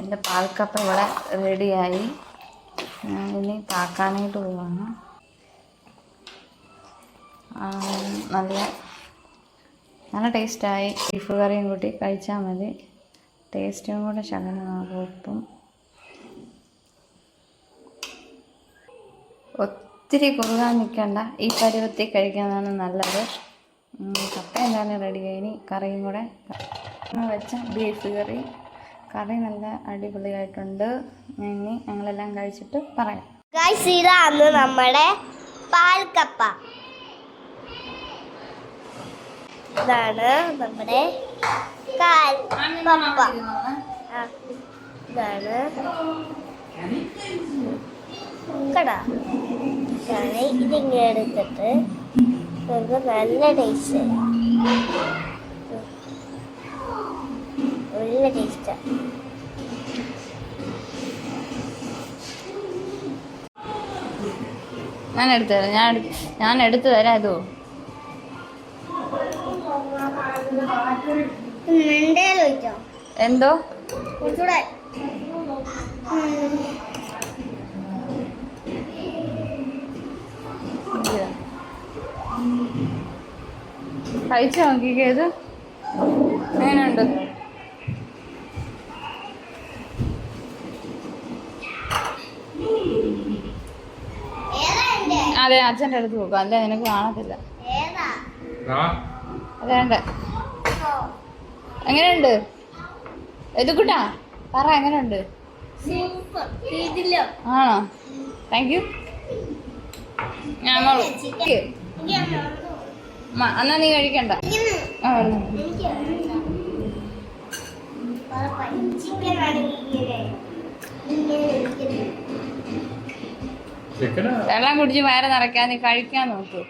എന്റെ പാൽക്കപ്പ ഇവിടെ റെഡിയായി. ഞാൻ ഇനി താക്കാനായിട്ട് പോവാണ്. നല്ല നല്ല ടേസ്റ്റായി. ബീഫ് കറിയും കൂട്ടി കഴിച്ചാൽ മതി. ടേസ്റ്റും കൂടെ ശകലമാകും ഉപ്പും ഒത്തിരി കുറുകാൻ നിൽക്കണ്ട. ഈ പരുവത്തിൽ കഴിക്കുന്നതാണ് നല്ലത്. കപ്പ എന്താണ് റെഡിയായി ഇനി കറിയും കൂടെ. വെച്ച ബീഫ് കറി. കറി നല്ല അടിപൊളിയായിട്ടുണ്ട്. ഇനി ഞങ്ങളെല്ലാം കഴിച്ചിട്ട് പറയാം. ഗൈസ് ഇതാണ് നമ്മുടെ പാൽക്കപ്പ. ഇതാണ് നമ്മുടെ കാൽ കപ്പ ഇതാണ് കട. ഇതാണ് ഇതിങ്ങനെ എടുത്തിട്ട്. നമുക്ക് നല്ല ടേസ്റ്റ് നല്ല ടേസ്റ്റാ ഞാൻ എടുത്തു തരാം. ഞാൻ ഞാൻ എടുത്തു തരാം ഇതോ. എന്തോ. കഴിച്ചു നോക്കിക്കേത് എങ്ങനെയുണ്ട് അതെ അച്ഛന്റെ അടുത്ത് പോകും അല്ലേ നിനക്ക് കാണത്തില്ല. ഏതാ? അതേണ്ട എങ്ങനെയുണ്ട്? എതുക്കുട്ടാ? പറ എങ്ങനെയുണ്ട്? ആണോ? താങ്ക് യു എന്നാ നീ കഴിക്കണ്ട. ചിക്കൻ വെള്ളം കുടിച്ച് വയറ് നിറയ്ക്കാൻ കഴിക്കാൻ നോക്കൂ.